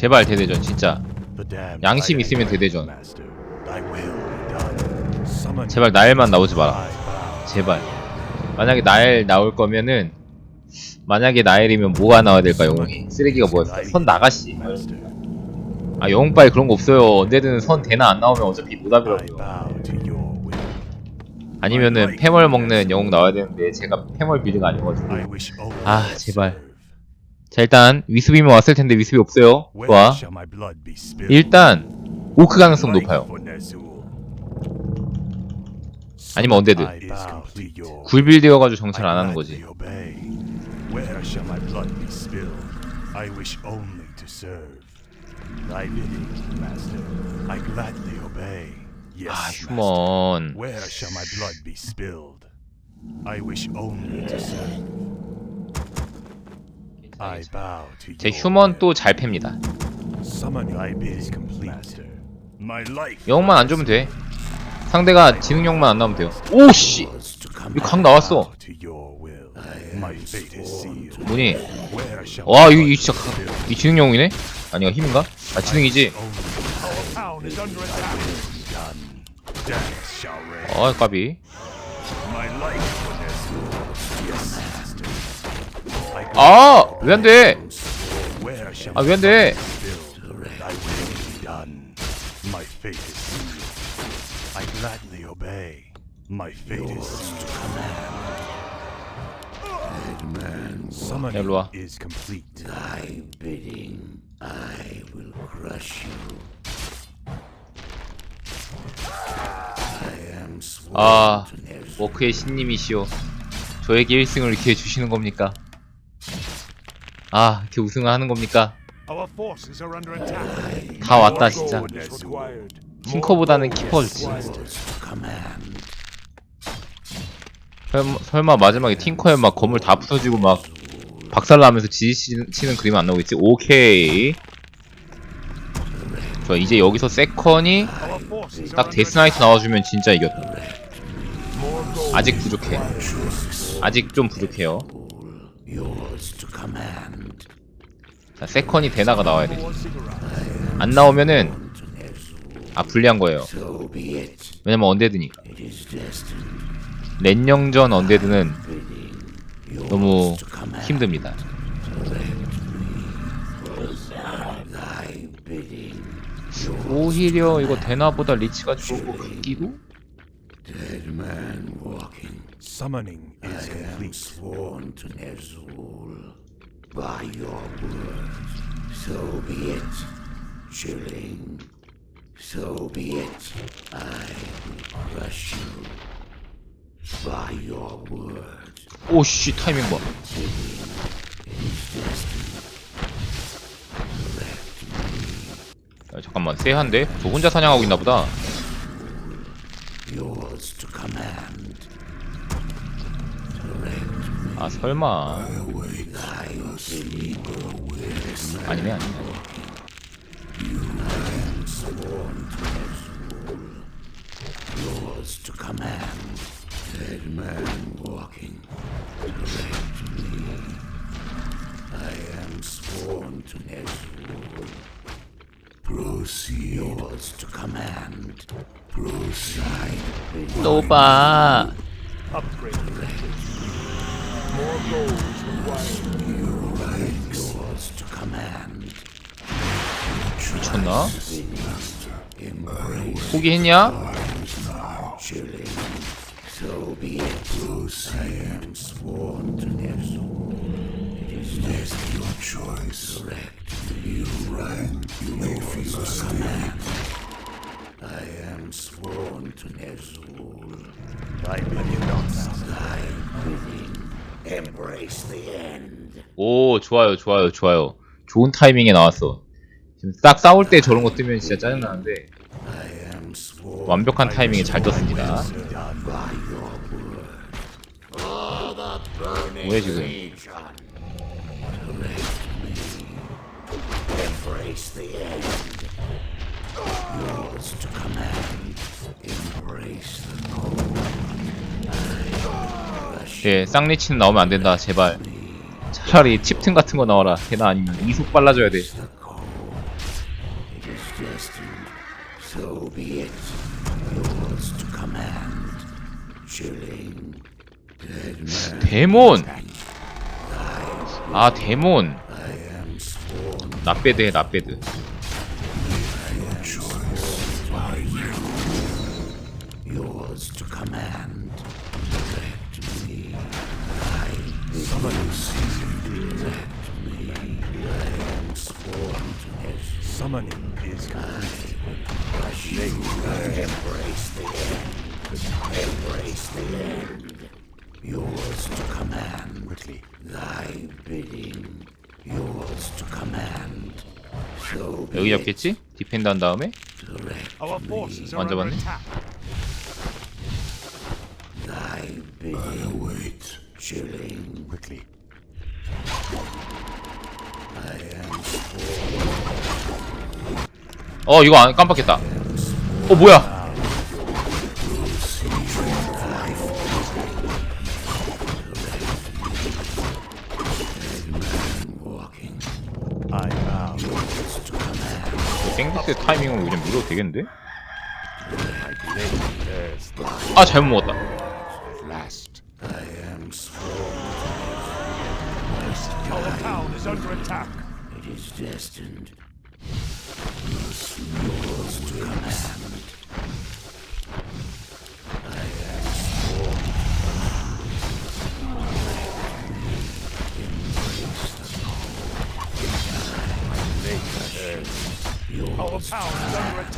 제발 대대전 진짜. 양심 있으면 대대전. 제발 나엘만 나오지 마라. 제발. 만약에 나엘 나올 거면은 만약에 나엘이면 뭐가 나와야 될까 영웅이? 쓰레기가 뭐였어 선 나가시 아 영웅빨 그런 거 없어요. 언제든 선 대나 안 나오면 어차피 노답이라고요. 아니면은 패멀 먹는 영웅 나와야 되는데 제가 패멀 빌드가 아니어가지고. 아 제발 자 일단 위스비면 왔을 텐데 위스비 없어요 좋아 일단 오크 가능성 높아요 아니면 언데드 굴빌드여가지고 정찰 안 하는 거지 아. 휴먼. I bow to 제 휴먼. 또 잘 팹니다. 영웅만 안 주면 돼 상대가 지능력만 안 나오면 돼요 오씨 이거 각 나왔어. 뭐니 와 이거 blood 이 진짜 각-? 이 지능영웅이네? 아니가 힘인가? 아 지능이지. 어 까비 아! 왜 안 돼? 아 왜 안 돼? 일로 와. 아 워크의 신님이시오 저에게 1승을 이렇게 해주시는 겁니까? 아 이렇게 우승을 하는 겁니까? 다 왔다 진짜 Gold is required. 팅커보다는 키퍼 좋지 command. 설마, 설마 마지막에 팅커에 막 건물 다 부서지고 막 박살나면서 지지치는 그림 안 나오겠지? 오케이 저 이제 여기서 세컨이 딱 데스나이트 나와주면 진짜 이겼다. 아직 부족해 아직 좀 부족해요 Yours to command. 자 세컨이 대나가 나와야 돼 ziggurat. 안 나오면은 아 불리한 거예요 So be it. 왜냐면 언데드니까 It is destined. 랜영전 언데드는 너무. 힘듭니다. 오히려 이거 대나보다 리치가 것같기도? Dead man walking. Summoning is I am complete. sworn to Ner'zhul by your word. So be it. Chilling. So be it. I will crush you by your word. 오씨 타이밍 봐 야, 잠깐만 쎄한데? 저 혼자 사냥하고 있나 보다 Yours to command. 아 설마 Thy bidding. 아니네 아니네 Yours to command. Dead man walking. Direct me. I am sworn to Ner'zhul. Proceed. Yours to command. Proceed. 노바 Upgrade. More gold is required. Yours to command. 미쳤나? 포기했냐? Chilling. So be it. I am sworn to Ner'zhul. It is just your choice. Correct. You rank. You may feel command. I am sworn to Ner'zhul. Thy bidding not master. Thy bidding. Embrace the end. 오 좋아요 좋아요 좋아요. 좋은 타이밍에 나왔어. 지금 딱 싸울 때 저런 거 뜨면 진짜 짜증나는데. 완벽한 타이밍에 잘 떴습니다. 뭐야 지금 예 쌍리치는 나오면 안 된다 제발 차라리 칩튼 같은 거 나와라 걔나 아니면 이속 빨라져야 돼. 데몬 아 데몬 I am sworn. 나배드 해 나배드 Your choice by you. Yours to command. Quickly. Thy bidding. Yours to command. So be 여기 it. 잡겠지? 디펜드 한 다음에 Direct Our forces are under 봤네. attack. Thy bidding. I await. Chilling. Quickly. I am sworn. 어 이거 안 깜빡했다 어 뭐야 땡기스 타이밍으로 그냥 밀어도 되겠는데? 아 잘못 먹었다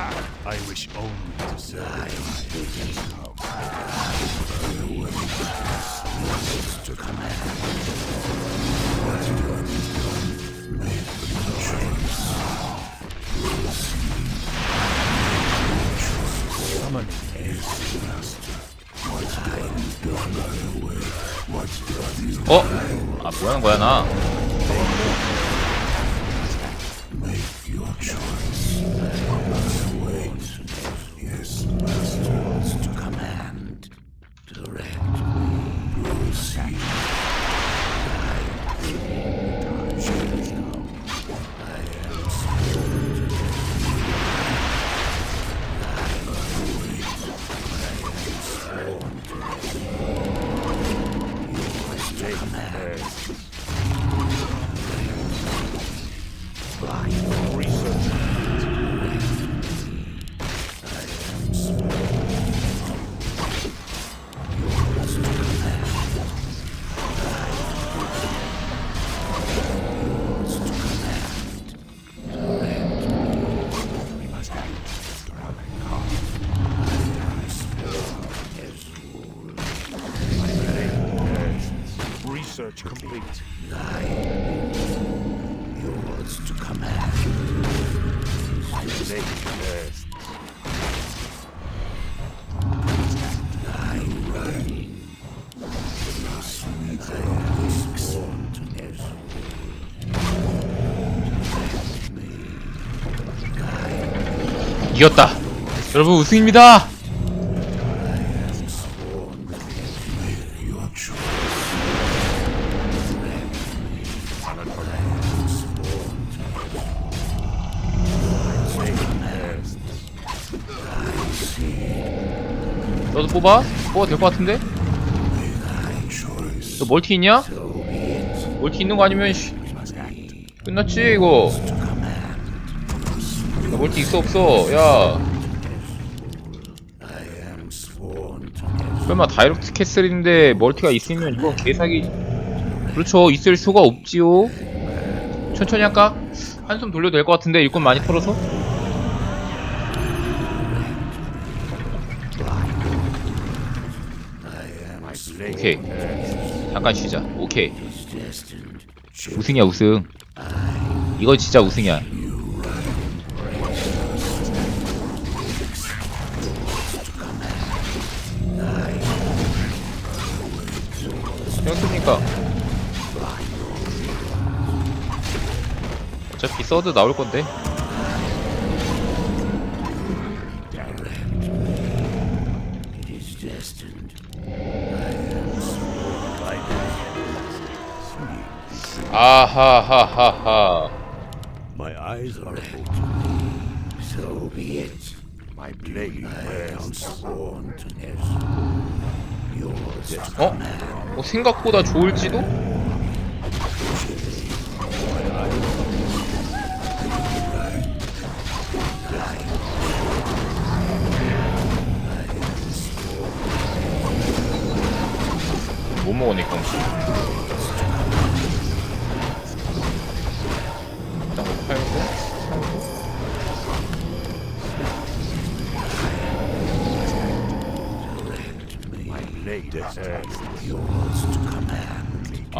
I wish only to serve. to command. Summoning is 어? 아 뭐하는 거야 나 이겼다 여러분 우승입니다. 너도 뽑아? 뽑아도 될것 같은데? 너 멀티 있냐? 멀티 있는 거 아니면 씨, 끝났지 이거 야, 멀티 있어 없어. 야. 설마 다이렉트 캐슬인데 멀티가 있으면 이건 개사기. 그렇죠. 있을 수가 없지요. 천천히 할까? 한숨 돌려도 될 것 같은데 일꾼 많이 털어서? 오케이. 잠깐 쉬자. 오케이. 우승이야 우승. 이거 진짜 우승이야 생각해보니까 어차피 서드 나올 건데. 아하하하하. 어? 어 생각보다 좋을지도? 못 먹으니까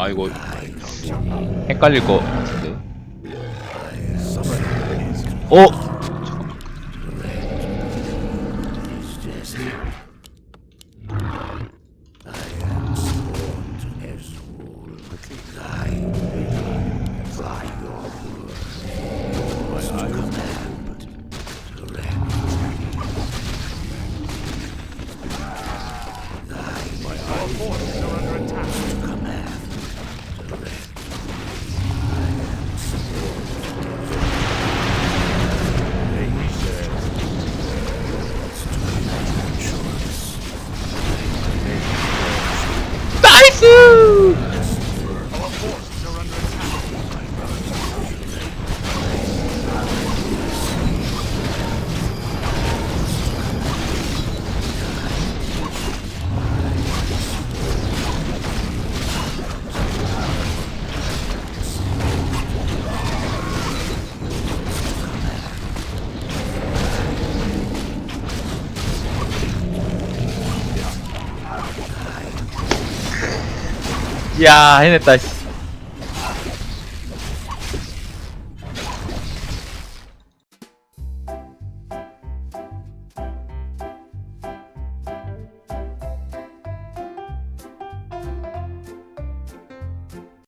아 이거 헷갈릴 것 같은데 어? 나 야 해냈다 씨.